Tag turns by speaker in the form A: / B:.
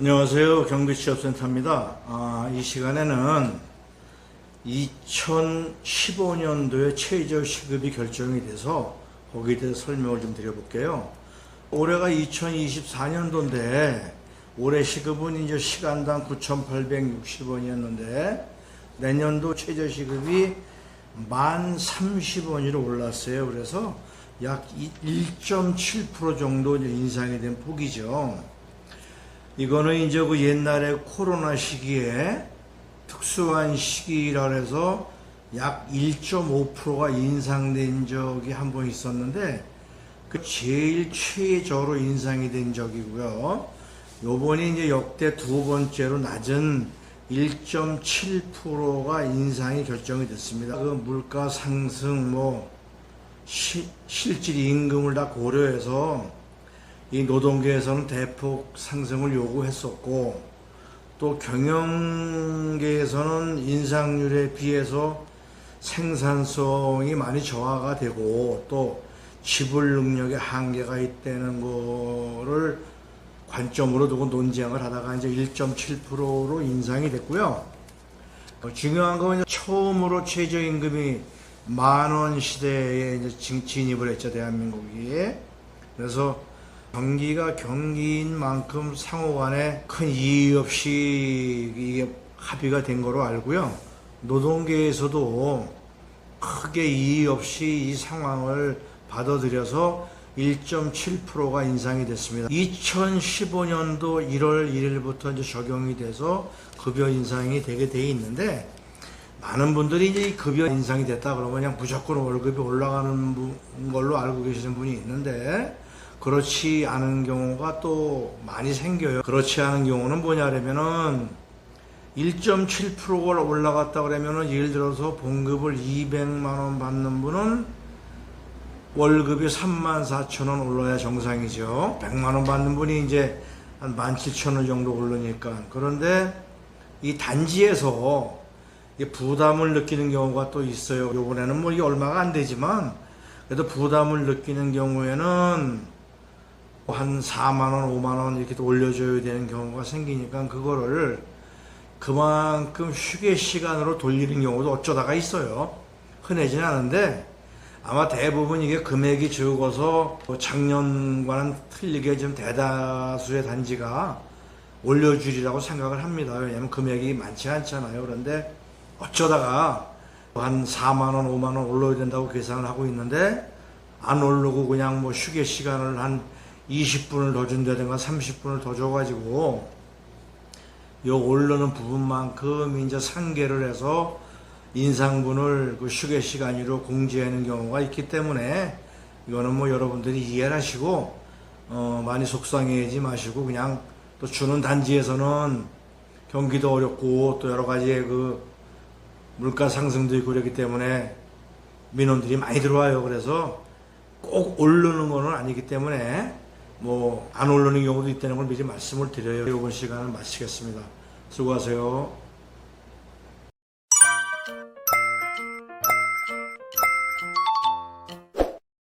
A: 안녕하세요. 경기취업센터입니다. 아, 이 시간에는 2015년도에 최저 시급이 결정이 돼서 거기에 대해서 설명을 좀 드려볼게요. 올해가 2024년도인데 올해 시급은 이제 시간당 9,860원이었는데 내년도 최저 시급이 1,030원으로 올랐어요. 그래서 약 1.7% 정도 인상이 된 폭이죠. 이거는 이제 그 옛날에 코로나 시기에 특수한 시기라 해서 약 1.5%가 인상된 적이 한 번 있었는데 그 제일 최저로 인상이 된 적이고요. 요번이 이제 역대 두 번째로 낮은 1.7%가 인상이 결정이 됐습니다. 그 물가 상승 뭐 시- 실질 임금을 다 고려해서 이 노동계에서는 대폭 상승을 요구했었고 또 경영계에서는 인상률에 비해서 생산성이 많이 저하가 되고 또 지불 능력의 한계가 있다는 거를 관점으로 두고 논쟁을 하다가 이제 1.7%로 인상이 됐고요. 어, 중요한 건 처음으로 최저임금이 만 원 시대에 진입을 했죠 대한민국이. 그래서 경기가 경기인 만큼 상호 간에 큰 이의 없이 이게 합의가 된 거로 알고요. 노동계에서도 크게 이의 없이 이 상황을 받아들여서 1.7%가 인상이 됐습니다. 2015년도 1월 1일부터 이제 적용이 돼서 급여 인상이 되게 돼 있는데 많은 분들이 이제 이 급여 인상이 됐다 그러면 그냥 무조건 월급이 올라가는 분- 걸로 알고 계시는 분이 있는데 그렇지 않은 경우가 또 많이 생겨요. 그렇지 않은 경우는 뭐냐면은 1.7%가 올라갔다 그러면은 예를 들어서 봉급을 200만 원 받는 분은 월급이 3만 4천 원 올라야 정상이죠. 100만 원 받는 분이 이제 한 17,000원 정도 오르니까. 그런데 이 단지에서 이 부담을 느끼는 경우가 또 있어요. 요번에는 뭐 이게 얼마가 안 되지만 그래도 부담을 느끼는 경우에는 한 4만 원, 5만 원 이렇게 또 올려줘야 되는 경우가 생기니까 그거를 그만큼 휴게 시간으로 돌리는 경우도 어쩌다가 있어요. 흔하진 않은데 아마 대부분 이게 금액이 적어서 뭐 작년과는 틀리게 좀 대다수의 단지가 올려주리라고 생각을 합니다. 왜냐하면 금액이 많지 않잖아요. 그런데 어쩌다가 한 4만 원, 5만 원 올려야 된다고 계산을 하고 있는데 안 오르고 그냥 뭐 휴게 시간을 한 20분을 더 준다든가 30분을 더 줘가지고 요 오르는 부분만큼 이제 상계를 해서 인상분을 그 휴게 시간으로 공제하는 경우가 있기 때문에 이거는 뭐 여러분들이 이해를 하시고 어 많이 속상해하지 마시고 그냥 또 주는 단지에서는 경기도 어렵고 또 여러 가지의 그 물가 상승도 있고 그렇기 때문에 민원들이 많이 들어와요. 그래서 꼭 오르는 거는 아니기 때문에 뭐 안 오르는 경우도 있다는 걸 미리 말씀을 드려요. 이번 시간을 마치겠습니다. 수고하세요.